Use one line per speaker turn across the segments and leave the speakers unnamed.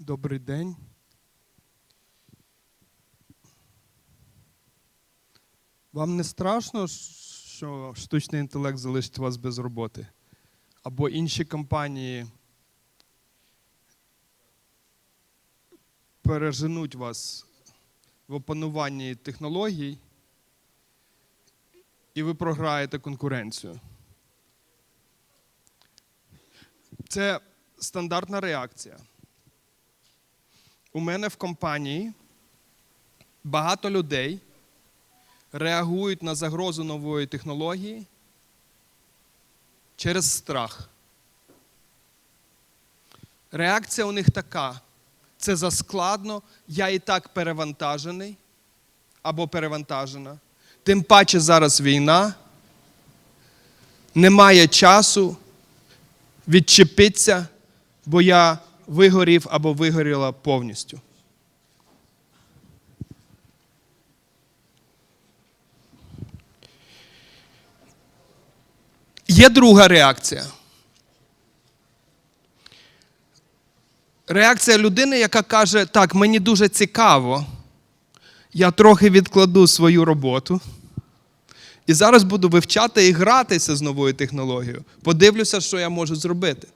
Добрий день. Вам не страшно, що штучний інтелект залишить вас без роботи? Або інші компанії переженуть вас в опануванні технологій, і ви програєте конкуренцію. Це стандартна реакція. У мене в компанії багато людей реагують на загрозу нової технології через страх. Реакція у них така: це заскладно, я і так перевантажений або перевантажена. Тим паче зараз війна, немає часу відчепитися, бо я вигорів або вигоріла повністю. Є друга реакція. Реакція людини, яка каже: так, мені дуже цікаво, я трохи відкладу свою роботу. І зараз буду вивчати і гратися з новою технологією. Подивлюся, що я можу зробити.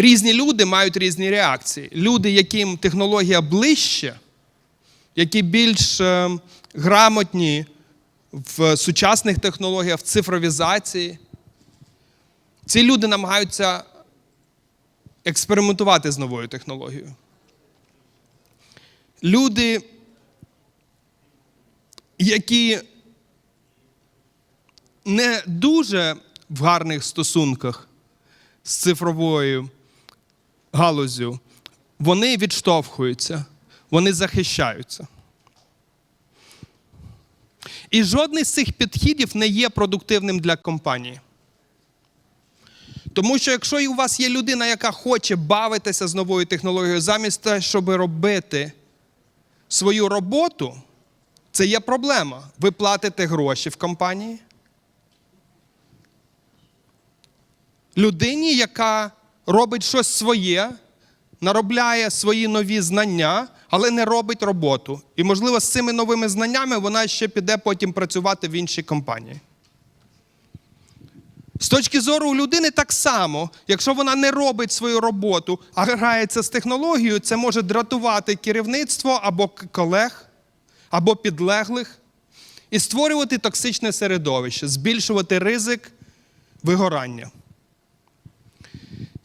Різні люди мають різні реакції. Люди, яким технологія ближче, які більш е, грамотні в сучасних технологіях, в цифровізації, ці люди намагаються експериментувати з новою технологією. Люди, які не дуже в гарних стосунках з цифровою галузю, вони відштовхуються, вони захищаються. І жодний з цих підходів не є продуктивним для компанії. Тому що якщо у вас є людина, яка хоче бавитися з новою технологією, замість того, щоб робити свою роботу, це є проблема. Ви платите гроші в компанії. Людині, яка робить щось своє, наробляє свої нові знання, але не робить роботу. І, можливо, з цими новими знаннями вона ще піде потім працювати в іншій компанії. З точки зору у людини так само, якщо вона не робить свою роботу, а грається з технологією, це може дратувати керівництво або колег, або підлеглих і створювати токсичне середовище, збільшувати ризик вигорання.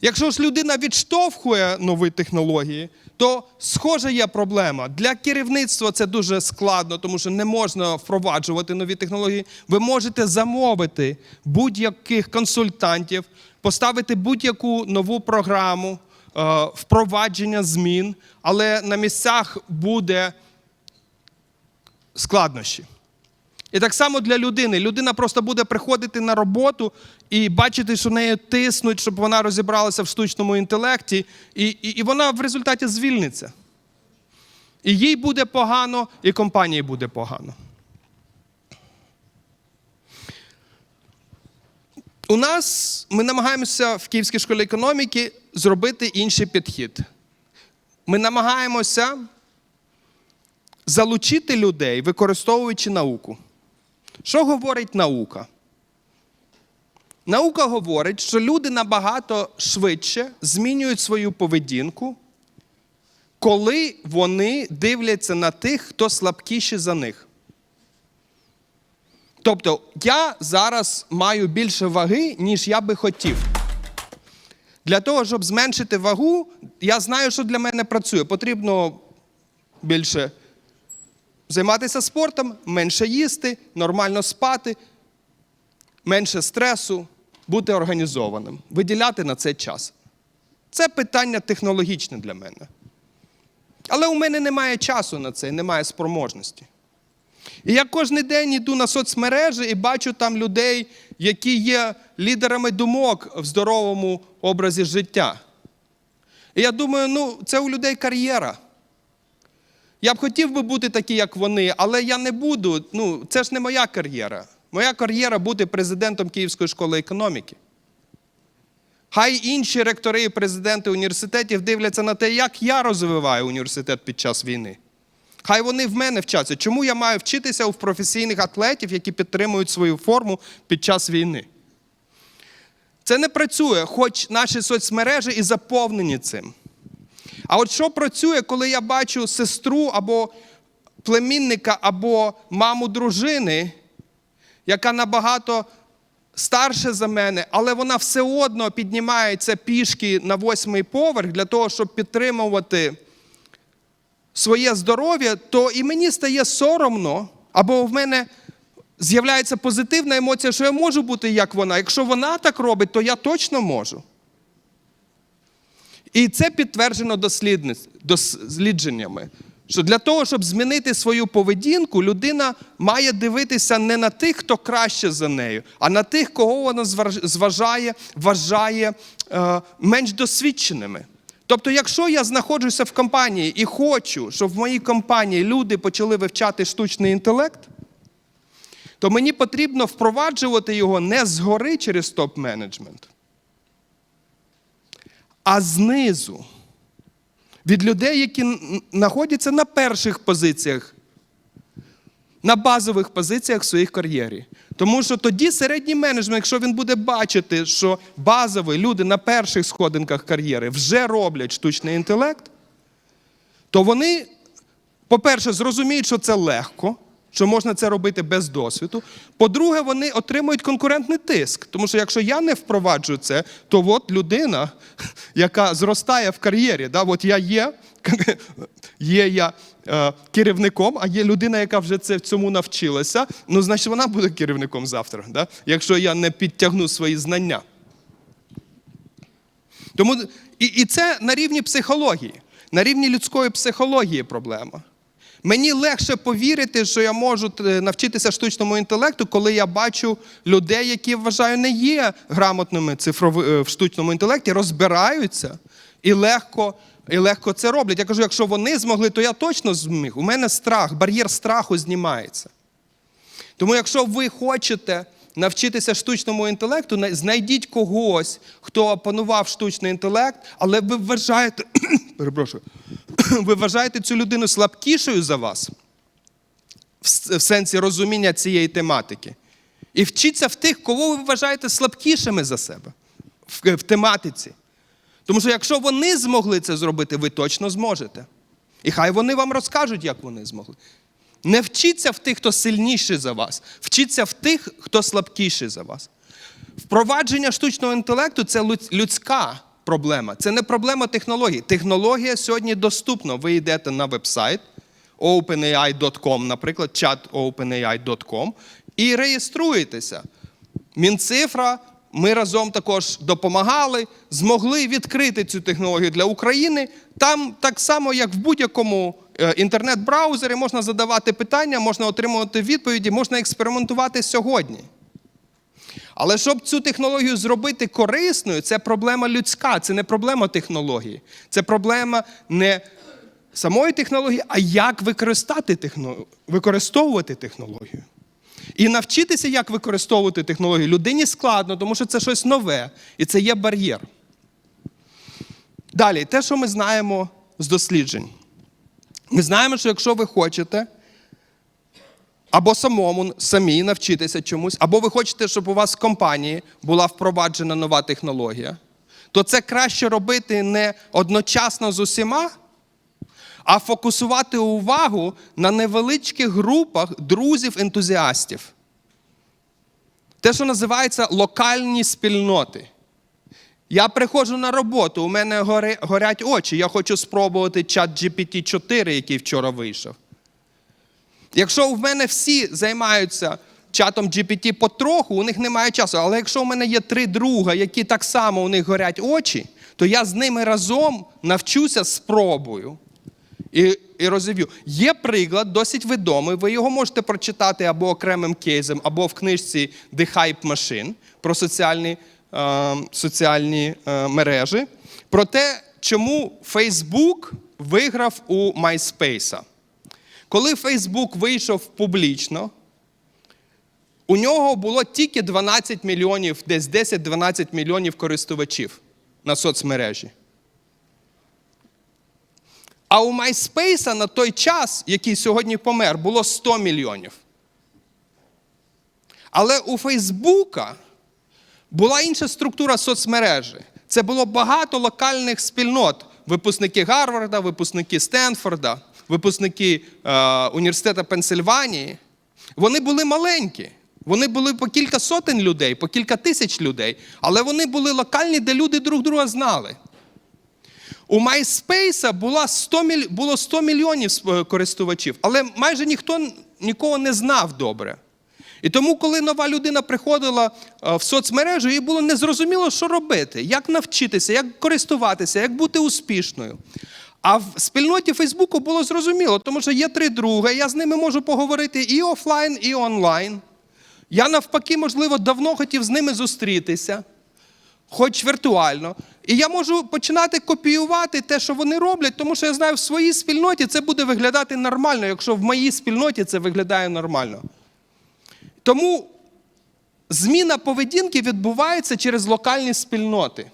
Якщо ж людина відштовхує нові технології, то схожа є проблема. Для керівництва це дуже складно, тому що не можна впроваджувати нові технології. Ви можете замовити будь-яких консультантів, поставити будь-яку нову програму, е, впровадження змін, але на місцях буде складнощі. І так само для людини. Людина просто буде приходити на роботу і бачити, що нею тиснуть, щоб вона розібралася в штучному інтелекті, і, і, і вона в результаті звільниться. І їй буде погано, і компанії буде погано. У нас ми намагаємося в Київській школі економіки зробити інший підхід. Ми намагаємося залучити людей, використовуючи науку. Що говорить наука? Наука говорить, що люди набагато швидше змінюють свою поведінку, коли вони дивляться на тих, хто слабкіший за них. Тобто, я зараз маю більше ваги, ніж я би хотів. Для того, щоб зменшити вагу, я знаю, що для мене працює. Потрібно більше займатися спортом, менше їсти, нормально спати, менше стресу, бути організованим, виділяти на це час. Це питання технологічне для мене. Але у мене немає часу на це, немає спроможності. І я кожен день йду на соцмережі і бачу там людей, які є лідерами думок в здоровому образі життя. І я думаю, ну, це у людей кар'єра. Я б хотів би бути такий, як вони, але я не буду. Ну, це ж не моя кар'єра. Моя кар'єра бути президентом Київської школи економіки. Хай інші ректори і президенти університетів дивляться на те, як я розвиваю університет під час війни. Хай вони в мене вчаться. Чому я маю вчитися у професійних атлетів, які підтримують свою форму під час війни? Це не працює, хоч наші соцмережі і заповнені цим. А от що працює, коли я бачу сестру або племінника, або маму дружини, яка набагато старша за мене, але вона все одно піднімається пішки на восьмий поверх для того, щоб підтримувати своє здоров'я, то і мені стає соромно, або в мене з'являється позитивна емоція, що я можу бути як вона. Якщо вона так робить, то я точно можу. І це підтверджено дослідженнями. Що для того, щоб змінити свою поведінку, людина має дивитися не на тих, хто краще за нею, а на тих, кого вона зважає, вважає е, менш досвідченими. Тобто, якщо я знаходжуся в компанії і хочу, щоб в моїй компанії люди почали вивчати штучний інтелект, то мені потрібно впроваджувати його не згори через топ-менеджмент, а знизу. Від людей, які знаходяться на перших позиціях, на базових позиціях в своїх кар'єрі. Тому що тоді середній менеджмент, якщо він буде бачити, що базові люди на перших сходинках кар'єри вже роблять штучний інтелект, то вони, по-перше, зрозуміють, що це легко, що можна це робити без досвіду. По-друге, вони отримують конкурентний тиск. Тому що якщо я не впроваджую це, то от людина, яка зростає в кар'єрі, да, от я є, є я е, керівником, а є людина, яка вже це, цьому навчилася, ну, значить, вона буде керівником завтра, да, якщо я не підтягну свої знання. Тому і, і це на рівні психології, на рівні людської психології проблема. Мені легше повірити, що я можу е, навчитися штучному інтелекту, коли я бачу людей, які вважаю не є грамотними цифрови, е, в штучному інтелекті, розбираються і легко, і легко це роблять. Я кажу, якщо вони змогли, то я точно зміг. У мене страх, бар'єр страху знімається. Тому, якщо ви хочете навчитися штучному інтелекту, знайдіть когось, хто опанував штучний інтелект, але ви вважаєте, перепрошую, ви вважаєте цю людину слабкішою за вас в сенсі розуміння цієї тематики. І вчіться в тих, кого ви вважаєте слабкішими за себе в, в тематиці. Тому що якщо вони змогли це зробити, ви точно зможете. І хай вони вам розкажуть, як вони змогли. Не вчіться в тих, хто сильніший за вас, вчіться в тих, хто слабкіший за вас. Впровадження штучного інтелекту це людська проблема, це не проблема технологій. Технологія сьогодні доступна. Ви йдете на веб-сайт openai.com, наприклад, чат openai.com, і реєструєтеся. Мінцифра, ми разом також допомагали, змогли відкрити цю технологію для України. Там так само, як в будь-якому е, інтернет-браузері, можна задавати питання, можна отримувати відповіді, можна експериментувати сьогодні. Але щоб цю технологію зробити корисною, це проблема людська, це не проблема технології. Це проблема не самої технології, а як використати техно... використовувати технологію. І навчитися, як використовувати технологію, людині складно, тому що це щось нове, і це є бар'єр. Далі, те, що ми знаємо з досліджень. Ми знаємо, що якщо ви хочете або самому самі навчитися чомусь, або ви хочете, щоб у вас в компанії була впроваджена нова технологія, то це краще робити не одночасно з усіма, а фокусувати увагу на невеличких групах друзів-ентузіастів. Те, що називається локальні спільноти. Я приходжу на роботу, у мене горять очі. Я хочу спробувати чат GPT-4, який вчора вийшов. Якщо в мене всі займаються чатом GPT потроху, у них немає часу. Але якщо у мене є три друга, які так само у них горять очі, то я з ними разом навчуся спробую і, і розів'ю. Є приклад, досить відомий. Ви його можете прочитати або окремим кейсом, або в книжці The Hype Machine про соціальні, е, соціальні е, мережі, про те, чому Facebook виграв у MySpace. Коли Facebook вийшов публічно, У нього було тільки 12 мільйонів, десь 10-12 мільйонів користувачів на соцмережі. А у MySpace на той час, який сьогодні помер, було 100 мільйонів. Але у Фейсбука була інша структура соцмережі. Це було багато локальних спільнот. Випускники Гарварда, випускники Стенфорда, випускники е, університету Пенсильванії. Вони були маленькі. Вони були по кілька сотень людей, по кілька тисяч людей, але вони були локальні, де люди друг друга знали. У MySpace була 100 міль... було 100 мільйонів е, користувачів, але майже ніхто нікого не знав добре. І тому, коли нова людина приходила е, в соцмережу, їй було незрозуміло, що робити, як навчитися, як користуватися, як бути успішною. А в спільноті Фейсбуку було зрозуміло, тому що є три друга, я з ними можу поговорити і офлайн, і онлайн. Я навпаки, можливо, давно хотів з ними зустрітися, хоч віртуально. І я можу починати копіювати те, що вони роблять, тому що я знаю, в своїй спільноті це буде виглядати нормально, якщо в моїй спільноті це виглядає нормально. Тому зміна поведінки відбувається через локальні спільноти.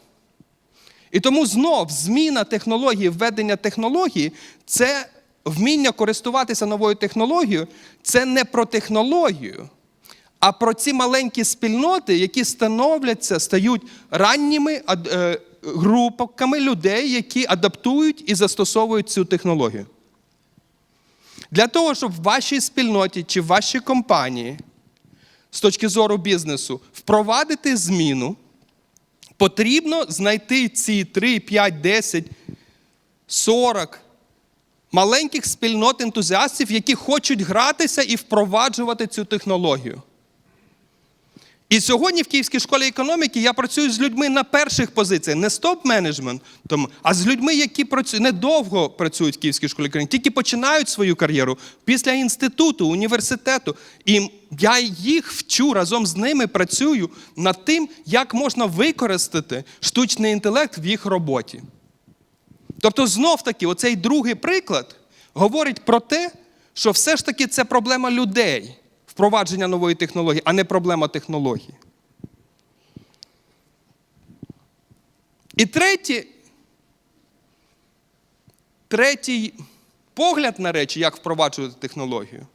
І тому знов зміна технології, введення технології це вміння користуватися новою технологією, це не про технологію, а про ці маленькі спільноти, які становляться, стають ранніми е, групками людей, які адаптують і застосовують цю технологію. Для того, щоб в вашій спільноті чи в вашій компанії з точки зору бізнесу впровадити зміну, потрібно знайти ці 3, 5, 10, 40 маленьких спільнот ентузіастів, які хочуть гратися і впроваджувати цю технологію. І сьогодні в Київській школі економіки я працюю з людьми на перших позиціях, не стоп-менеджментом, а з людьми, які працюють недовго працюють в Київській школі економіки, тільки починають свою кар'єру після інституту, університету. І я їх вчу разом з ними працюю над тим, як можна використати штучний інтелект в їх роботі. Тобто, знов таки, оцей другий приклад говорить про те, що все ж таки це проблема людей впровадження нової технології, а не проблема технології. І третє, третій погляд на речі, як впроваджувати технологію,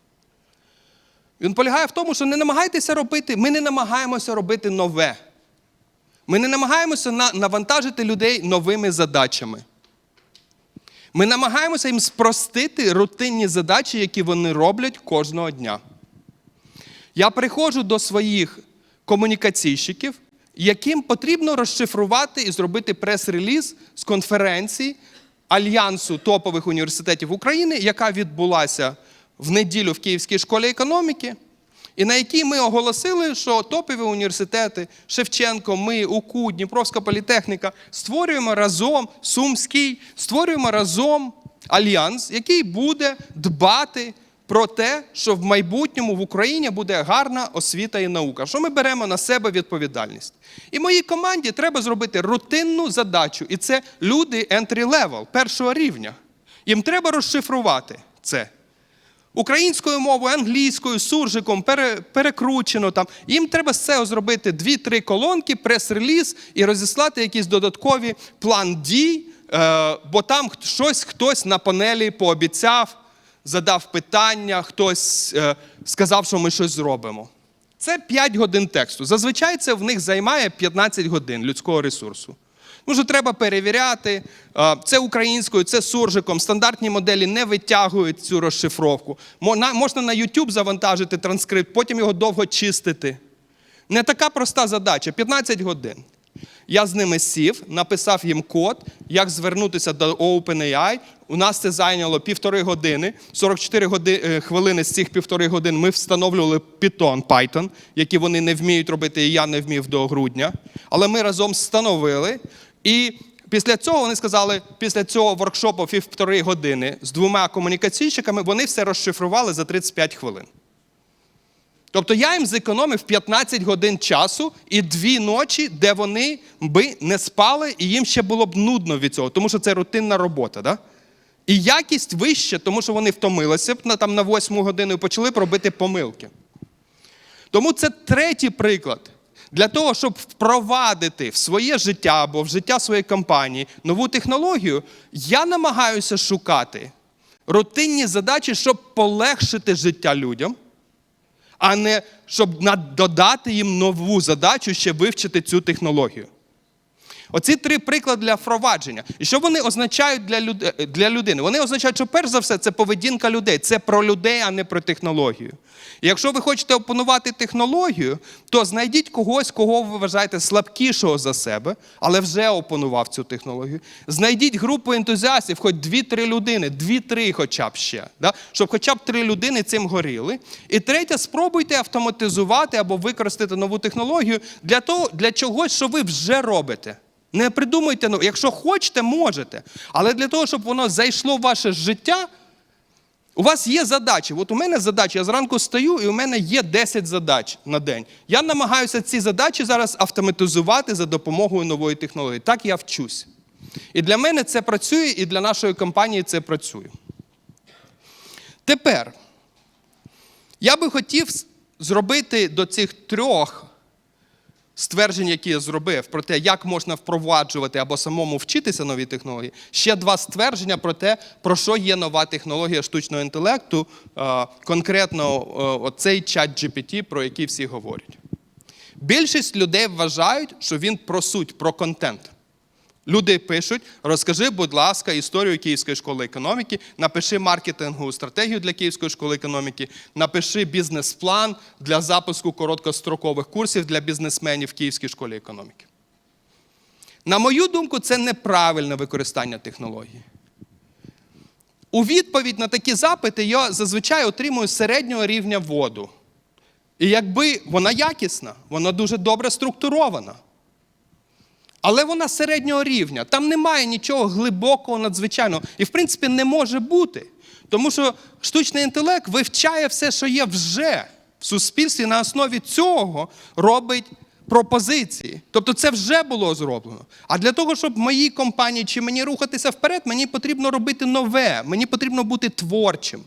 він полягає в тому, що не намагайтеся робити, ми не намагаємося робити нове. Ми не намагаємося навантажити людей новими задачами. Ми намагаємося їм спростити рутинні задачі, які вони роблять кожного дня. Я приходжу до своїх комунікаційщиків, яким потрібно розшифрувати і зробити прес-реліз з конференції Альянсу топових університетів України, яка відбулася в неділю в Київській школі економіки, і на якій ми оголосили, що топові університети Шевченко, ми, УКУ, Дніпровська політехніка створюємо разом Сумський, створюємо разом альянс, який буде дбати про те, що в майбутньому в Україні буде гарна освіта і наука, що ми беремо на себе відповідальність. І моїй команді треба зробити рутинну задачу, і це люди entry level, першого рівня. Їм треба розшифрувати це. Українською мовою, англійською, суржиком, пере, перекручено там. Їм треба з цього зробити дві-три колонки, прес-реліз і розіслати якийсь додаткові план дій, е, бо там щось хтось на панелі пообіцяв, задав питання, хтось е, сказав, що ми щось зробимо. Це 5 годин тексту. Зазвичай це в них займає 15 годин людського ресурсу. Що треба перевіряти, е, це українською, це суржиком. Стандартні моделі не витягують цю розшифровку. Можна на YouTube завантажити транскрипт, потім його довго чистити. Не така проста задача 15 годин. Я з ними сів, написав їм код, як звернутися до OpenAI. У нас це зайняло півтори години. 44 годи, е, хвилини з цих півтори годин ми встановлювали Python, Python, які вони не вміють робити, і я не вмів до грудня. Але ми разом встановили. І після цього вони сказали, після цього воркшопу півтори години з двома комунікаційщиками вони все розшифрували за 35 хвилин. Тобто я їм зекономив 15 годин часу і дві ночі, де вони би не спали, і їм ще було б нудно від цього, тому що це рутинна робота. Да? І якість вища, тому що вони втомилися б там, на 8 годину і почали б робити помилки. Тому це третій приклад. Для того, щоб впровадити в своє життя або в життя своєї компанії нову технологію, я намагаюся шукати рутинні задачі, щоб полегшити життя людям, а не щоб додати їм нову задачу ще вивчити цю технологію. Оці три приклади для впровадження. І що вони означають для, люд... для людини? Вони означають, що перш за все це поведінка людей. Це про людей, а не про технологію. І якщо ви хочете опанувати технологію, то знайдіть когось, кого ви вважаєте слабкішого за себе, але вже опанував цю технологію. Знайдіть групу ентузіастів, хоч дві-три людини, дві-три хоча б ще, да? щоб хоча б три людини цим горіли. І третє, спробуйте автоматизувати або використати нову технологію для того, для чогось, що ви вже робите. Не придумуйте, ну, якщо хочете, можете. Але для того, щоб воно зайшло в ваше життя, у вас є задачі. От у мене задача, я зранку стою, і у мене є 10 задач на день. Я намагаюся ці задачі зараз автоматизувати за допомогою нової технології. Так я вчусь. І для мене це працює, і для нашої компанії це працює. Тепер я би хотів зробити до цих трьох стверджень, які я зробив, про те, як можна впроваджувати або самому вчитися нові технології, ще два ствердження про те, про що є нова технологія штучного інтелекту, е, конкретно е, оцей чат GPT, про який всі говорять. Більшість людей вважають, що він про суть, про контент. Люди пишуть: розкажи, будь ласка, історію Київської школи економіки, напиши маркетингову стратегію для Київської школи економіки, напиши бізнес-план для запуску короткострокових курсів для бізнесменів в Київській школі економіки. На мою думку, це неправильне використання технології. У відповідь на такі запити я зазвичай отримую середнього рівня воду. І якби вона якісна, вона дуже добре структурована. Але вона середнього рівня. Там немає нічого глибокого, надзвичайного. І, в принципі, не може бути. Тому що штучний інтелект вивчає все, що є вже в суспільстві, на основі цього робить пропозиції. Тобто це вже було зроблено. А для того, щоб моїй компанії чи мені рухатися вперед, мені потрібно робити нове, мені потрібно бути творчим.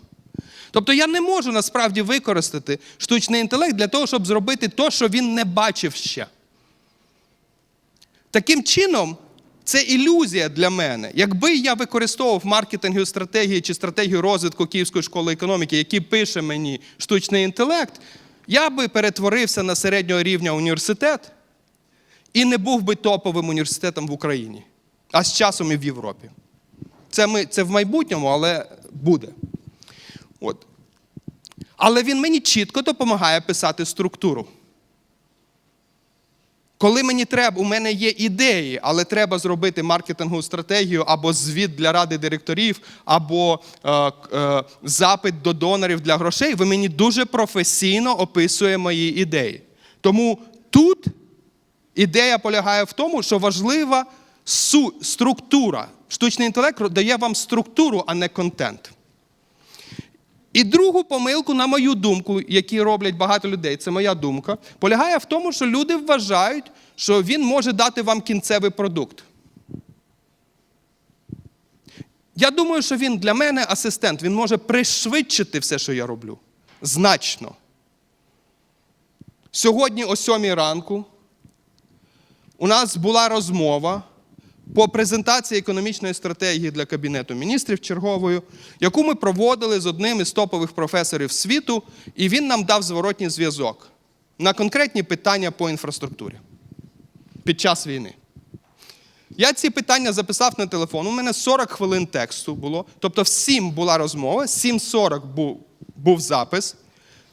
Тобто я не можу насправді використати штучний інтелект для того, щоб зробити те, що він не бачив ще. Таким чином, це ілюзія для мене. Якби я використовував маркетингові стратегії чи стратегію розвитку Київської школи економіки, які пише мені штучний інтелект, я би перетворився на середнього рівня університет і не був би топовим університетом в Україні, а з часом і в Європі. Це, ми, це в майбутньому, але буде. От. Але він мені чітко допомагає писати структуру. Коли мені треба, у мене є ідеї, але треба зробити маркетингову стратегію або звіт для ради директорів, або е, е, запит до донорів для грошей, ви мені дуже професійно описує мої ідеї. Тому тут ідея полягає в тому, що важлива структура. Штучний інтелект дає вам структуру, а не контент. І другу помилку, на мою думку, які роблять багато людей, це моя думка, полягає в тому, що люди вважають, що він може дати вам кінцевий продукт. Я думаю, що він для мене асистент, він може пришвидшити все, що я роблю. Значно. Сьогодні, о 7 ранку, у нас була розмова по презентації економічної стратегії для Кабінету міністрів черговою, яку ми проводили з одним із топових професорів світу, і він нам дав зворотній зв'язок на конкретні питання по інфраструктурі під час війни. Я ці питання записав на телефон. У мене 40 хвилин тексту було. Тобто, в 7 була розмова, 7.40 був, був запис.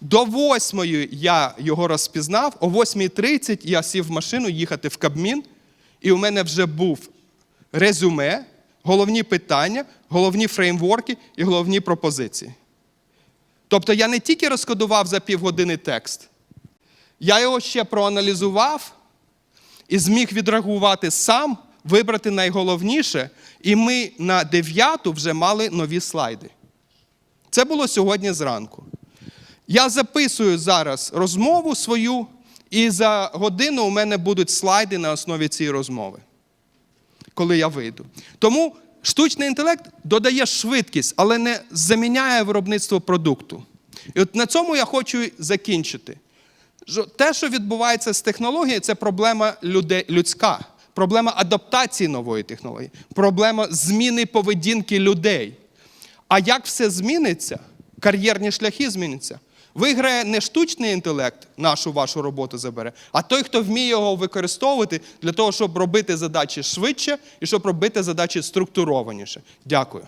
До 8 я його розпізнав, о 8.30 я сів в машину їхати в Кабмін, і у мене вже був резюме, головні питання, головні фреймворки і головні пропозиції. Тобто я не тільки розкодував за півгодини текст, я його ще проаналізував і зміг відреагувати сам, вибрати найголовніше, і ми на 9 вже мали нові слайди. Це було сьогодні зранку. Я записую зараз розмову свою, і за годину у мене будуть слайди на основі цієї розмови, коли я вийду. Тому штучний інтелект додає швидкість, але не заміняє виробництво продукту. І от на цьому я хочу закінчити. Те, що відбувається з технологією, це проблема людська, проблема адаптації нової технології, проблема зміни поведінки людей. А як все зміниться, кар'єрні шляхи зміняться. Виграє не штучний інтелект, нашу вашу роботу забере, а той, хто вміє його використовувати для того, щоб робити задачі швидше і щоб робити задачі структурованіше. Дякую.